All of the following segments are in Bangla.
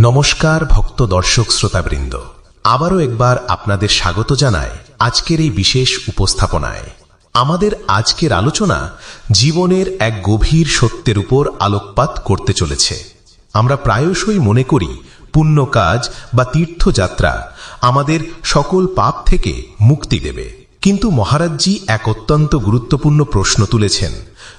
নমস্কার, ভক্ত দর্শক শ্রোতাবৃন্দ। আবারও একবার আপনাদের স্বাগত জানায় আজকের এই বিশেষ উপস্থাপনায়। আমাদের আজকের আলোচনা জীবনের এক গভীর সত্যের উপর আলোকপাত করতে চলেছে। আমরা প্রায়শই মনে করি পুণ্য কাজ বা তীর্থযাত্রা আমাদের সকল পাপ থেকে মুক্তি দেবে। কিন্তু মহারাজজি এক অত্যন্ত গুরুত্বপূর্ণ প্রশ্ন তুলেছেন,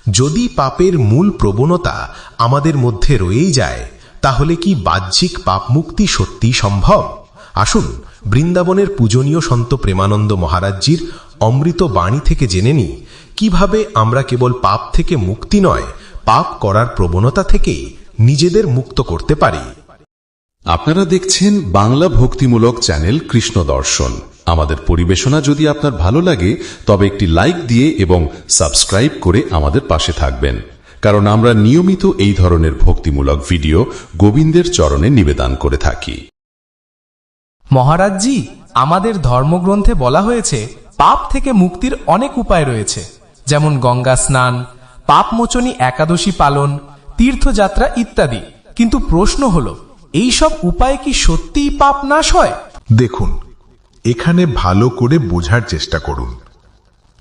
যদি পাপের মূল প্রবণতা আমাদের মধ্যে রয়েই যায় তাহলে কি বাহ্যিক পাপ মুক্তি সত্যি সম্ভব? আসুন, বৃন্দাবনের পূজনীয় সন্ত প্রেমানন্দ মহারাজজির অমৃত বাণী থেকে জেনে নিই। কীভাবে আমরা কেবল পাপ থেকে মুক্তি নয়, পাপ করার প্রবণতা থেকেই নিজেদের মুক্ত করতে পারি? আপনারা দেখছেন বাংলা ভক্তিমূলক চ্যানেল কৃষ্ণ দর্শন। আমাদের পরিবেশনা যদি আপনার ভালো লাগে, তবে একটি লাইক দিয়ে এবং সাবস্ক্রাইব করে আমাদের পাশে থাকবেন। কারণ আমরা নিয়মিত এই ধরনের ভক্তিমূলক ভিডিও গোবিন্দের চরণে নিবেদন করে থাকি। মহারাজজি আমাদের ধর্মগ্রন্থে বলা হয়েছে পাপ থেকে মুক্তির অনেক উপায় রয়েছে। যেমন গঙ্গা স্নান পাপমোচনী একাদশী পালন তীর্থযাত্রা ইত্যাদি। কিন্তু প্রশ্ন হল এইসব উপায় কি সত্যিই পাপ নাশ হয়? দেখুন এখানে ভালো করে বোঝার চেষ্টা করুন।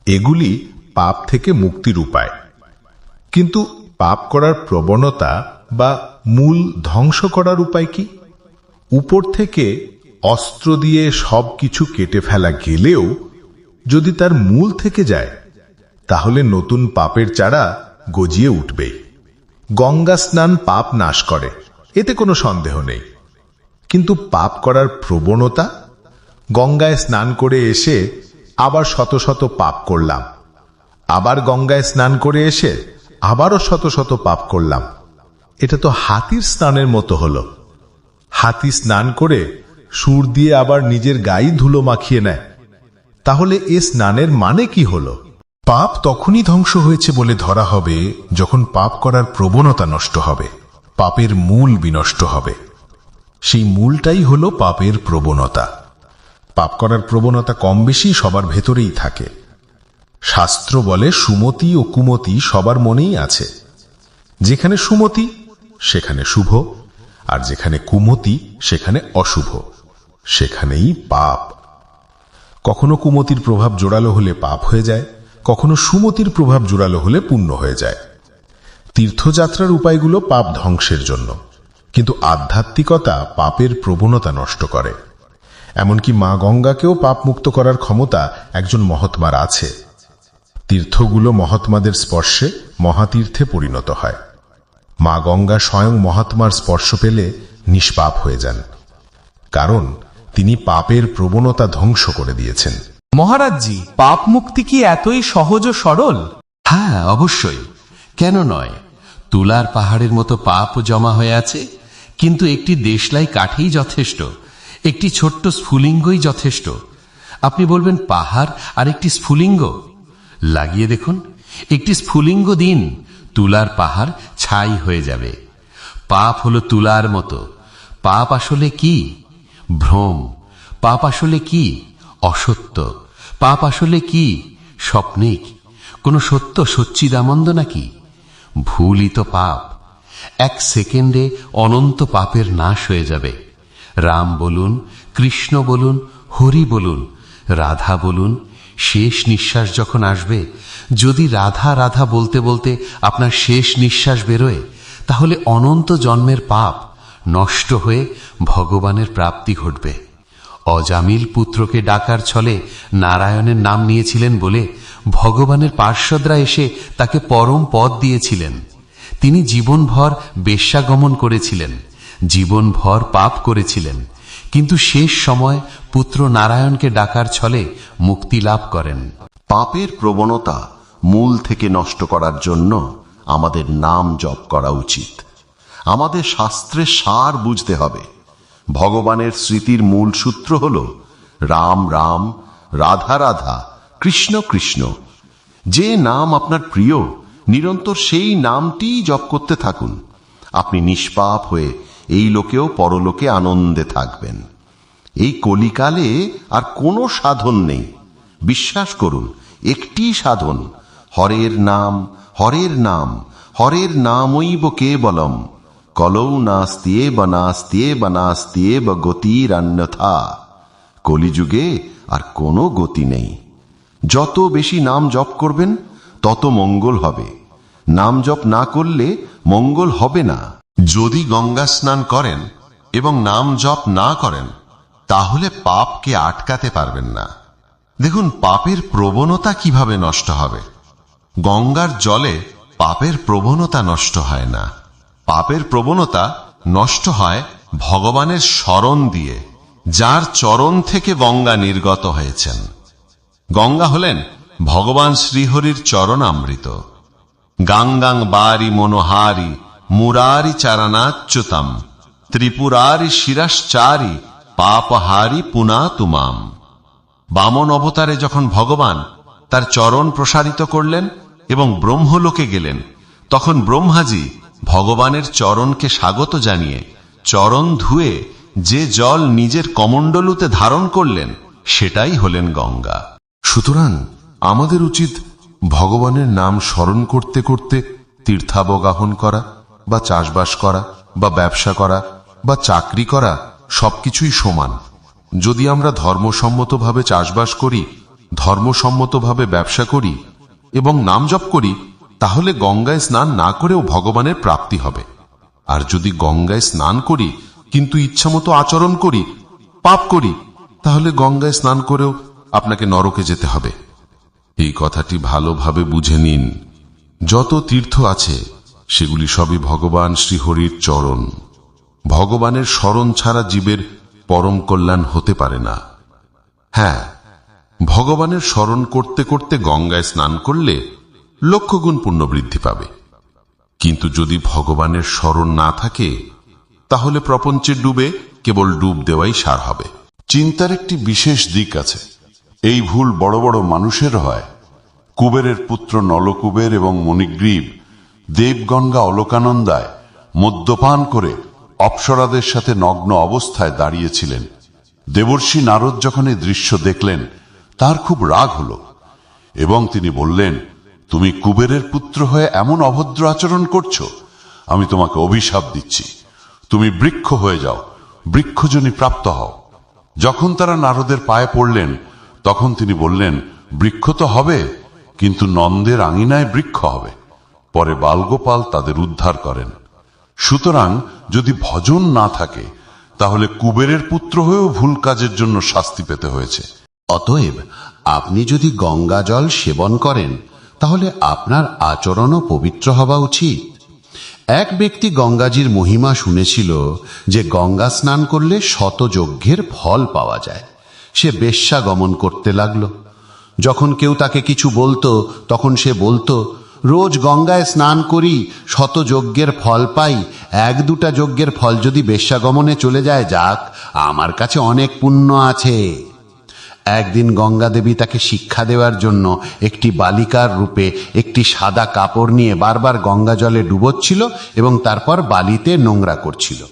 এগুলি পাপ থেকে মুক্তির উপায়। কিন্তু পাপ করার প্রবণতা বা মূল ধ্বংস করার উপায় কি? উপর থেকে অস্ত্র দিয়ে সব কিছু কেটে ফেলা গেলেও যদি তার মূল থেকে যায়, তাহলে নতুন পাপের চারা গজিয়ে উঠবেই গঙ্গা স্নান পাপ নাশ করে, এতে কোনো সন্দেহ নেই। কিন্তু পাপ করার প্রবণতা? গঙ্গায় স্নান করে এসে আবার শত শত পাপ করলাম। আবার গঙ্গায় স্নান করে এসে আবারও শত শত পাপ করলাম। এটা তো হাতির স্নানের মতো হলো। হাতি স্নান করে সুর দিয়ে আবার নিজের গায়ে ধুলো মাখিয়ে নেয়। তাহলে এ স্নানের মানে কি হলো? পাপ তখনই ধ্বংস হয়েছে বলে ধরা হবে যখন পাপ করার প্রবণতা নষ্ট হবে। পাপের মূল বিনষ্ট হবে। সেই মূলটাই হলো পাপের প্রবণতা। পাপ করার প্রবণতা কম বেশি সবার ভেতরেই থাকে। শাস্ত্র বলে সুমতি ও কুমতি সবার মনেই আছে। যেখানে সুমতি, সেখানে শুভ, আর যেখানে কুমতি, সেখানে অশুভ। সেখানেই পাপ। কখনো কুমতির প্রভাব জোরালো হলে পাপ হয়ে যায়, কখনো সুমতির প্রভাব জোরালো হলে পুণ্য হয়ে যায়। তীর্থযাত্রার উপায়গুলো পাপ ধ্বংসের জন্য, কিন্তু আধ্যাত্মিকতা পাপের প্রবণতা নষ্ট করে। এমনকি মা গঙ্গাকেও পাপ মুক্ত করার ক্ষমতা একজন মহাত্মার আছে। তীর্থগুলো মহাত্মাদের স্পর্শে মহাতীর্থে পরিণত হয়। মা গঙ্গা স্বয়ং মহাত্মার স্পর্শ পেলে নিষ্পাপ হয়ে যান। কারণ তিনি পাপের প্রবণতা ধ্বংস করে দিয়েছেন। মহারাজজি পাপ মুক্তি কি এতই সহজ ও সরল? হ্যাঁ অবশ্যই। কেন নয়? তুলার পাহাড়ের মতো পাপ জমা হয়ে আছে কিন্তু একটি দেশলাই কাঠেই যথেষ্ট একটি ছোট্ট স্ফুলিঙ্গই যথেষ্ট। আপনি বলবেন পাহাড় আর একটি স্ফুলিঙ্গ? লাগিয়ে দেখুন, একটি স্ফুলিঙ্গ দিন তুলার পাহাড় ছাই হয়ে যাবে। পাপ হলো তুলার মতো। পাপ আসলে কি? ভ্রম। পাপ আসলে কি? অসত্য। পাপ আসলে কি? স্বপ্নিক। কোন সত্য সচ্চিদানন্দ নাকি? ভুলই তো পাপ। এক সেকেন্ডে অনন্ত পাপের নাশ হয়ে যাবে। রাম বলুন, কৃষ্ণ বলুন, হরি বলুন, রাধা বলুন শেষ নিঃশ্বাস যখন আসবে, যদি রাধা রাধা বলতে বলতে আপনার শেষ নিঃশ্বাস বেরোয়, তাহলে অনন্ত জন্মের পাপ নষ্ট হয়ে ভগবানের প্রাপ্তি ঘটবে। অজামিল পুত্রকে ডাকার ছলে নারায়ণের নাম নিয়েছিলেন বলে ভগবানের পার্শ্বদরা এসে তাকে পরম পদ দিয়েছিলেন। তিনি জীবনভর বেশ্যাগমন করেছিলেন, জীবনভর পাপ করেছিলেন। কিন্তু শেষ সময় পুত্র নারায়ণকে ডাকার ছলে মুক্তি লাভ করেন। পাপের প্রবণতা মূল থেকে নষ্ট করার জন্য আমাদের নাম জপ করা উচিত। আমাদের শাস্ত্রের সার বুঝতে হবে। ভগবানের স্মৃতির মূল সূত্র হল রাম রাম, রাধা রাধা, কৃষ্ণ কৃষ্ণ। যে নাম আপনার প্রিয়, নিরন্তর সেই নামটিই জপ করতে থাকুন। আপনি নিষ্পাপ হয়ে এই লোকেও পরলোকে আনন্দে থাকবেন। এই কলিকালে আর কোনো সাধন নেই। বিশ্বাস করুন, একটি সাধন, হরের নাম হরের নাম, হরের নামৈব কেবলম, কলৌ নাস্তিয়ে বা নাস্তিয়ে বা বা গতিরান্যথা। কলিযুগে আর কোনো গতি নেই। যত বেশি নাম জপ করবেন, তত মঙ্গল হবে। নাম জপ না করলে মঙ্গল হবে না। যদি গঙ্গা স্নান করেন এবং নাম জপ না করেন, তাহলে পাপকে আটকাতে পারবেন না। দেখুন, পাপের প্রবণতা কীভাবে নষ্ট হবে? গঙ্গার জলে পাপের প্রবণতা নষ্ট হয় না। পাপের প্রবণতা নষ্ট হয় ভগবানের স্মরণ দিয়ে, যার চরণ থেকে গঙ্গা নির্গত হয়েছেন। গঙ্গা হলেন ভগবান শ্রীহরির চরণামৃত। গাঙ্গাং বারি মনোহারি মুরারি চারণাচ্যুতম, ত্রিপুরারি শিরাশ্চারি পাপহারি পুনা তুমাম বামন অবতারে যখন ভগবান তার চরণ প্রসারিত করলেন এবং ব্রহ্মলোকে গেলেন, তখন ব্রহ্মাজি ভগবানের চরণকে স্বাগত জানিয়ে চরণ ধুয়ে যে জল নিজের কমণ্ডলুতে ধারণ করলেন, সেটাই হলেন গঙ্গা। সুতরাং আমাদের উচিত ভগবানের নাম স্মরণ করতে করতে তীর্থাবগাহন করা। বা চাষবাস করা, বা ব্যবসা করা, বা চাকরি করা সবকিছুই সমান। যদি আমরা ধর্মসম্মতভাবে চাষবাস করি, ধর্মসম্মতভাবে ব্যবসা করি এবং নাম জপ করি, তাহলে গঙ্গায় স্নান না করেও ভগবানের প্রাপ্তি হবে। আর যদি গঙ্গায় স্নান করি, কিন্তু ইচ্ছামতো আচরণ করি, পাপ করি, তাহলে গঙ্গায় স্নান করেও আপনাকে নরকে যেতে হবে। এই কথাটি ভালোভাবে বুঝে নিন। যত তীর্থ আছে সেগুলি সবই ভগবান শ্রীহরির চরণ। ভগবানের স্মরণ ছাড়া জীবের পরম কল্যাণ হতে পারে না। হ্যাঁ ভগবানের স্মরণ করতে করতে গঙ্গায় স্নান করলে লক্ষ গুণ পুণ্য বৃদ্ধি পাবে। কিন্তু যদি ভগবানের স্মরণ না থাকে, তাহলে প্রপঞ্চে ডুবে কেবল ডুব দেওয়াই সার হবে। চিন্তার একটি বিশেষ দিক আছে। এই ভুল বড় বড় মানুষের হয়। কুবেরের পুত্র নলকুবের এবং মণিগ্রীব দেবগঙ্গা অলোকানন্দায় মদ্যপান করে অপ্সরাদের সাথে নগ্ন অবস্থায় দাঁড়িয়েছিলেন। দেবর্ষী নারদ যখন এই দৃশ্য দেখলেন, তার খুব রাগ হল এবং তিনি বললেন, তুমি কুবেরের পুত্র হয়ে এমন অভদ্র আচরণ করছ? আমি তোমাকে অভিশাপ দিচ্ছি। তুমি বৃক্ষ হয়ে যাও, বৃক্ষজনী প্রাপ্ত হও। যখন তারা নারদের পায়ে পড়লেন, তখন তিনি বললেন, বৃক্ষ তো হবে, কিন্তু নন্দের আঙিনায় বৃক্ষ হবে। পরে বালগোপাল তাদের উদ্ধার করেন। সুতরাং যদি ভজন না থাকে, তাহলে কুবেরের পুত্র হয়েও ভুল কাজের জন্য শাস্তি পেতে হয়েছে। অতএব আপনি যদি গঙ্গা জল সেবন করেন, তাহলে আপনার আচরণও পবিত্র হওয়া উচিত। এক ব্যক্তি গঙ্গাজির মহিমা শুনেছিল যে গঙ্গা স্নান করলে শতযজ্ঞের ফল পাওয়া যায়। সে বেশ্যা গমন করতে লাগল। যখন কেউ তাকে কিছু বলতো, তখন সে বলতো রোজ গঙ্গায় স্নান করি শত যজ্ঞের ফল পাই। এক দুটা যজ্ঞের ফল যদি বেশ্যাগমনে চলে যায়, যাক, আমার কাছে অনেক পুণ্য আছে। একদিন গঙ্গা দেবী তাকে শিক্ষা দেওয়ার জন্য একটি বালিকার রূপে একটি সাদা কাপড় নিয়ে বারবার গঙ্গা জলে ডুবোচ্ছিল এবং তারপর বালিতে নোংরা করছিল।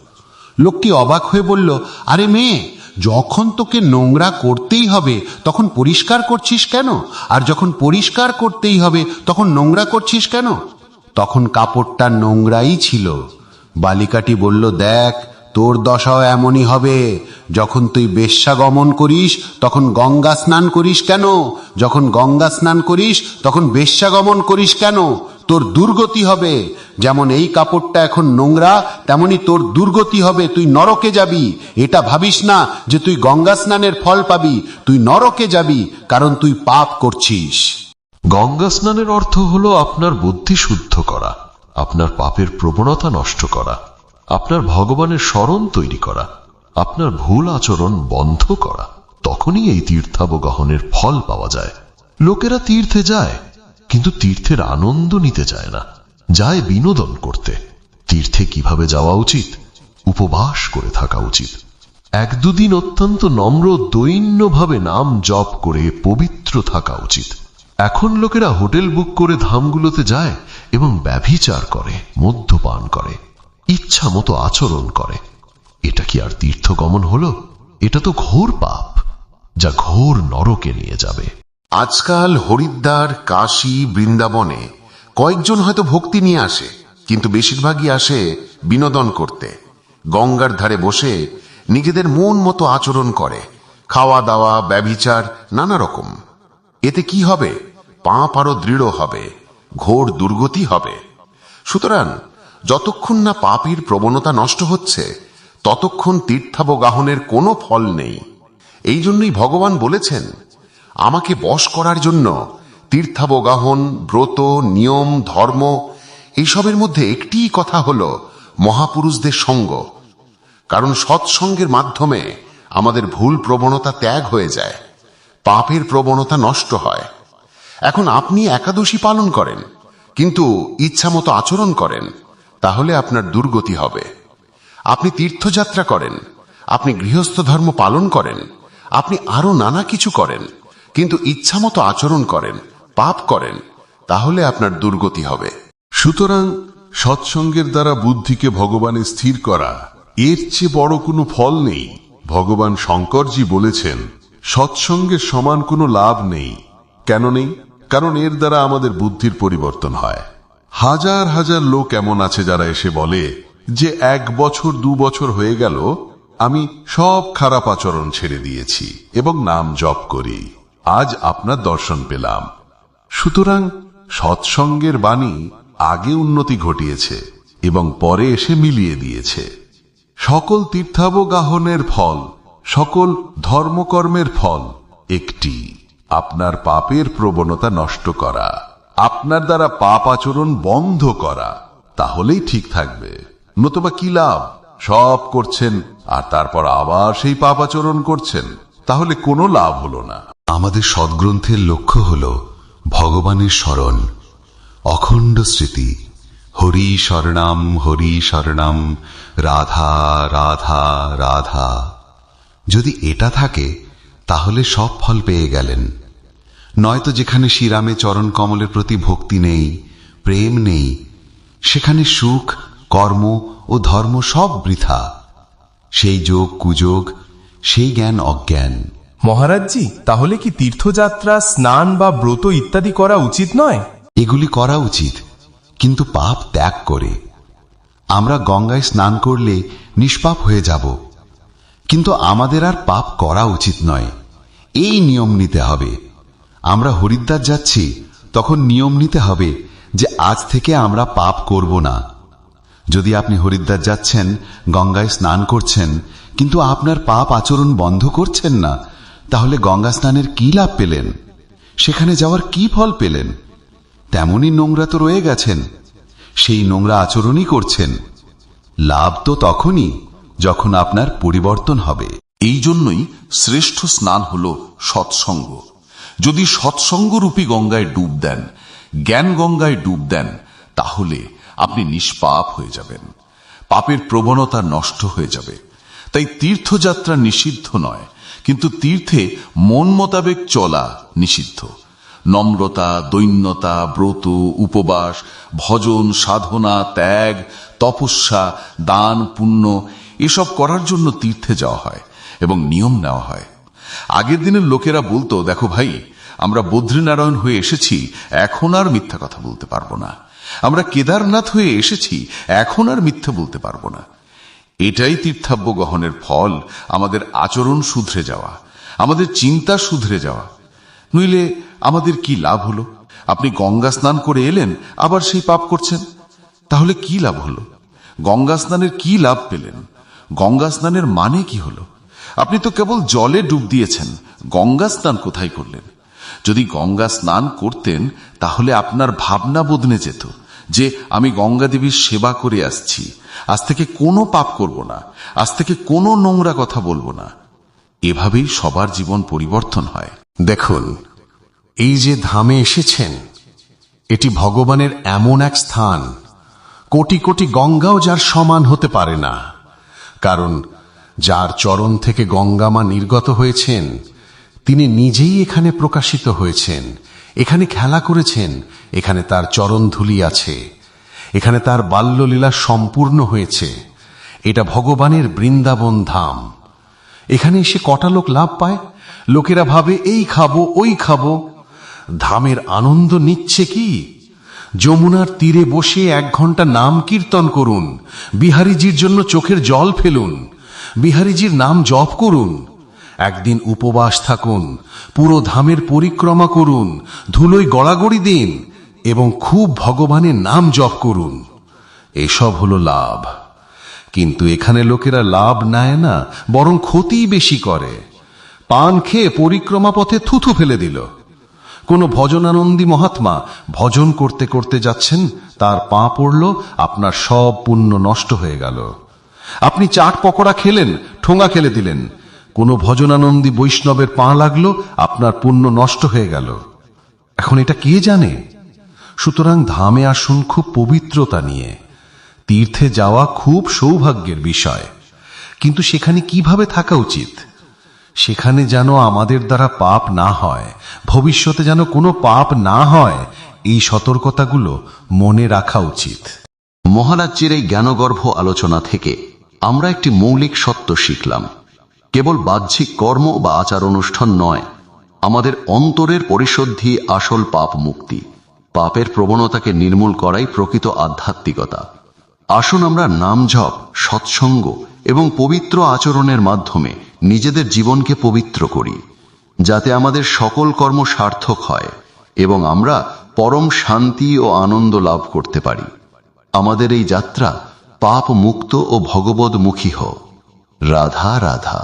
লোকটি অবাক হয়ে বলল, আরে মেয়ে যখন তোকে নোংরা করতেই হবে, তখন পরিষ্কার করছিস কেন? আর যখন পরিষ্কার করতেই হবে, তখন নোংরা করছিস কেন? তখন কাপড়টা নোংরাই ছিল। বালিকাটি বলল, দেখ, তোর দশাও এমনই হবে। যখন তুই বেশ্যা গমন করিস, তখন গঙ্গা স্নান করিস কেন? যখন গঙ্গা স্নান করিস, তখন বেশ্যা গমন করিস কেন? তোর দুর্গতি হবে। যেমন এই কাপড়টা এখন নোংরা, তেমনি তোর দুর্গতি হবে। তুই নরকে যাবি। এটা ভাবিস না যে তুই গঙ্গা স্নানের ফল পাবি। তুই নরকে যাবি, কারণ তুই পাপ করছিস। গঙ্গা স্নানের অর্থ হলো আপনার বুদ্ধি শুদ্ধ করা, আপনার পাপের প্রবণতা নষ্ট করা, আপনার ভগবানের স্মরণ তৈরি করা, আপনার ভুল আচরণ বন্ধ করা। তখনই এই তীর্থাবগাহনের ফল পাওয়া যায়। লোকেরা তীর্থে যায়। কিন্তু তীর্থের আনন্দ নিতে যায় না। যায় বিনোদন করতে। তীর্থে কীভাবে যাওয়া উচিত? উপবাস করে থাকা উচিত। এক দুদিন অত্যন্ত নম্র দৈন্যভাবে নাম জপ করে পবিত্র থাকা উচিত। এখন লোকেরা হোটেল বুক করে ধামগুলোতে যায় এবং ব্যভিচার করে, মদ্যপান করে ইচ্ছা মতো আচরণ করে। এটা কি আর তীর্থগমন হলো? এটা তো ঘোর পাপ, যা ঘোর নরকে নিয়ে যাবে। আজকাল হরিদ্বার, কাশী, বৃন্দাবনে কয়েকজন হয়তো ভক্তি নিয়ে আসে, কিন্তু বেশিরভাগই আসে বিনোদন করতে। গঙ্গার ধারে বসে নিজেদের মন মতো আচরণ করে খাওয়া দাওয়া ব্যভিচার, নানা রকম। এতে কি হবে? পাপ আরও দৃঢ় হবে, ঘোর দুর্গতি হবে। সুতরাং যতক্ষণ না পাপীর প্রবণতা নষ্ট হচ্ছে, ততক্ষণ তীর্থাবগাহনের কোনো ফল নেই। এই জন্যই ভগবান বলেছেন আমাকে বশ করার জন্য তীর্থাবগাহন, ব্রত, নিয়ম, ধর্ম, এইসবের মধ্যে একটিই কথা হল মহাপুরুষদের সঙ্গ। কারণ সৎসঙ্গের মাধ্যমে আমাদের ভুল প্রবণতা ত্যাগ হয়ে যায়, পাপের প্রবণতা নষ্ট হয়। এখন আপনি একাদশী পালন করেন, কিন্তু ইচ্ছামতো আচরণ করেন, তাহলে আপনার দুর্গতি হবে। আপনি তীর্থযাত্রা করেন, আপনি গৃহস্থ ধর্ম পালন করেন, আপনি আরও নানা কিছু করেন। কিন্তু ইচ্ছামতো আচরণ করেন, পাপ করেন, তাহলে আপনার দুর্গতি হবে। সুতরাং সৎসঙ্গের দ্বারা বুদ্ধিকে ভগবানে স্থির করা, এর চেয়ে বড় কোনো ফল নেই। ভগবান শঙ্করজি বলেছেন, সৎসঙ্গের সমান কোনো লাভ নেই। কেন নেই? কারণ এর দ্বারা আমাদের বুদ্ধির পরিবর্তন হয়। হাজার হাজার লোক এমন আছে যারা এসে বলে যে, এক বছর, দু বছর হয়ে গেল, আমি সব খারাপ আচরণ ছেড়ে দিয়েছি এবং নাম জপ করি। আজ আপনার দর্শন পেলাম। সুতরাং সৎসঙ্গের বাণী আগে উন্নতি ঘটিয়েছে এবং পরে এসে মিলিয়ে দিয়েছে। সকল তীর্থাবগাহনের ফল, সকল ধর্মকর্মের ফল, একটি, আপনার পাপের প্রবণতা নষ্ট করা, আপনার দ্বারা পাপ আচরণ বন্ধ করা, তাহলেই ঠিক থাকবে। নতুবা কি লাভ? সব করছেন, আর তারপর আবার সেই পাপ আচরণ করছেন। তাহলে কোনো লাভ হলো না। আমাদের সদ্গ্রন্থের লক্ষ্য হল ভগবানের স্মরণ। অখণ্ড স্মৃতি। হরি শরণাম হরি শরণাম, রাধা রাধা রাধা। যদি এটা থাকে, তাহলে সব ফল পেয়ে গেলেন। নয়তো যেখানে শ্রীরামে চরণ কমলের প্রতি ভক্তি নেই, প্রেম নেই, সেখানে সুখ, কর্ম ও ধর্ম সব বৃথা। সেই যোগ, কুযোগ সেই জ্ঞান অজ্ঞান। মহারাজজি তাহলে কি তীর্থযাত্রা স্নান বা ব্রত ইত্যাদি করা উচিত নয়? এগুলি করা উচিত কিন্তু পাপ ত্যাগ করে। আমরা গঙ্গায় স্নান করলে নিষ্পাপ হয়ে যাব কিন্তু আমাদের আর পাপ করা উচিত নয়। এই নিয়ম নিতে হবে। আমরা হরিদ্বার যাচ্ছি তখন নিয়ম নিতে হবে যে আজ থেকে আমরা পাপ করব না। যদি আপনি হরিদ্বার যাচ্ছেন গঙ্গায় স্নান করছেন কিন্তু আপনার পাপ আচরণ বন্ধ করছেন না, তাহলে গঙ্গা স্নানের কি লাভ পেলেন? সেখানে যাওয়ার কি ফল পেলেন? তেমনই নোংরা তো রয়ে গেছেন, সেই নোংরা আচরণই করছেন। লাভ তো তখনই যখন আপনার পরিবর্তন হবে। এই জন্যই শ্রেষ্ঠ স্নান হল সৎসঙ্গ। যদি সৎসঙ্গরূপী গঙ্গায় ডুব দেন, জ্ঞান গঙ্গায় ডুব দেন, তাহলে আপনি নিষ্পাপ হয়ে যাবেন। পাপের প্রবণতা নষ্ট হয়ে যাবে। তাই তীর্থযাত্রা নিষিদ্ধ নয়, কিন্তু তীর্থে মন মোতাবেক চলা নিষিদ্ধ। নম্রতা, দৈন্যতা, ব্রত, উপবাস, ভজন, সাধনা, ত্যাগ, তপস্যা, দান, পুণ্য, এসব করার জন্য তীর্থে যাওয়া হয় এবং নিয়ম নেওয়া হয়। আগের দিনের লোকেরা বলতো, দেখো ভাই, আমরা বদ্রীনারায়ণ হয়ে এসেছি, এখন আর মিথ্যা কথা বলতে পারব না। আমরা কেদারনাথ হয়ে এসেছি, এখন আর মিথ্যা বলতে পারব না। এটাই তীর্থাব্য গহনের ফল, আমাদের আচরণ শুধরে যাওয়া, আমাদের চিন্তা শুধরে যাওয়া। নইলে আমাদের কি লাভ হলো? আপনি গঙ্গা স্নান করে এলেন, আবার সেই পাপ করছেন। তাহলে কি লাভ হলো? গঙ্গা স্নানের কি লাভ পেলেন? গঙ্গা স্নানের মানে কি হলো? আপনি তো কেবল জলে ডুব দিয়েছেন, গঙ্গা স্নান কোথায় করলেন? যদি গঙ্গা স্নান করতেন, তাহলে আপনার ভাবনা বদলে যেত। যে আমি গঙ্গা দেবীর সেবা করে আসছি। আজ থেকে কোনো পাপ করব না। আজ থেকে কোনো নোংরা কথা বলব না। এভাবেই সবার জীবন পরিবর্তন হয়। দেখুন, এই যে ধামে এসেছেন, এটি ভগবানের এমন এক স্থান। কোটি কোটি গঙ্গাও যার সমান হতে পারে না। কারণ যার চরণ থেকে গঙ্গামা নির্গত হয়েছেন তিনি নিজেই এখানে প্রকাশিত হয়েছেন। এখানে খেলা করেছেন। এখানে তার চরণ ধুলি আছে। এখানে তার বাল্যলীলা সম্পূর্ণ হয়েছে। এটা ভগবানের বৃন্দাবন ধাম। এখানে এসে কটা লোক লাভ পায়? লোকেরা ভাবে, এই খাব, ওই খাব। ধামের আনন্দ নিচ্ছে কি? যমুনার তীরে বসে এক ঘণ্টা নাম কীর্তন করুন। বিহারীজির জন্য চোখের জল ফেলুন। বিহারীজির নাম জপ করুন। একদিন উপবাস থাকুন, পুরো ধামের পরিক্রমা করুন, ধুলোয় গড়াগড়ি দিন এবং খুব ভগবানের নাম জপ করুন। এসব হলো লাভ। কিন্তু এখানে লোকেরা লাভ নেয় না, বরং ক্ষতিই বেশি করে। পান খেয়ে পরিক্রমা পথে থুথু ফেলে দিল। কোন ভজনানন্দী মহাত্মা ভজন করতে করতে যাচ্ছেন, তার পা পড়ল, আপনার সব পুণ্য নষ্ট হয়ে গেল। আপনি চাট পকোড়া খেলেন, ঠোঙা খেলে দিলেন কোন ভজনানন্দী বৈষ্ণবের পা লাগল, আপনার পুণ্য নষ্ট হয়ে গেল। এখন এটা কে জানে? সুতরাং ধামে আসুন খুব পবিত্রতা নিয়ে। তীর্থে যাওয়া খুব সৌভাগ্যের বিষয়। কিন্তু সেখানে কীভাবে থাকা উচিত? সেখানে যেন আমাদের দ্বারা পাপ না হয়, ভবিষ্যতে যেন কোনো পাপ না হয়, এই সতর্কতাগুলো মনে রাখা উচিত। মহারাজ্যের এই জ্ঞানগর্ভ আলোচনা থেকে আমরা একটি মৌলিক সত্য শিখলাম। কেবল বাহ্যিক কর্ম বা আচার অনুষ্ঠান নয়, আমাদের অন্তরের পরিশুদ্ধি আসল পাপ মুক্তি। পাপের প্রবণতাকে নির্মূল করাই প্রকৃত আধ্যাত্মিকতা। আসুন আমরা নাম জপ সৎসঙ্গ এবং পবিত্র আচরণের মাধ্যমে নিজেদের জীবনকে পবিত্র করি, যাতে আমাদের সকল কর্ম সার্থক হয় এবং আমরা পরম শান্তি ও আনন্দ লাভ করতে পারি। আমাদের এই যাত্রা পাপ মুক্ত ও ভগবদমুখী হোক। রাধা রাধা।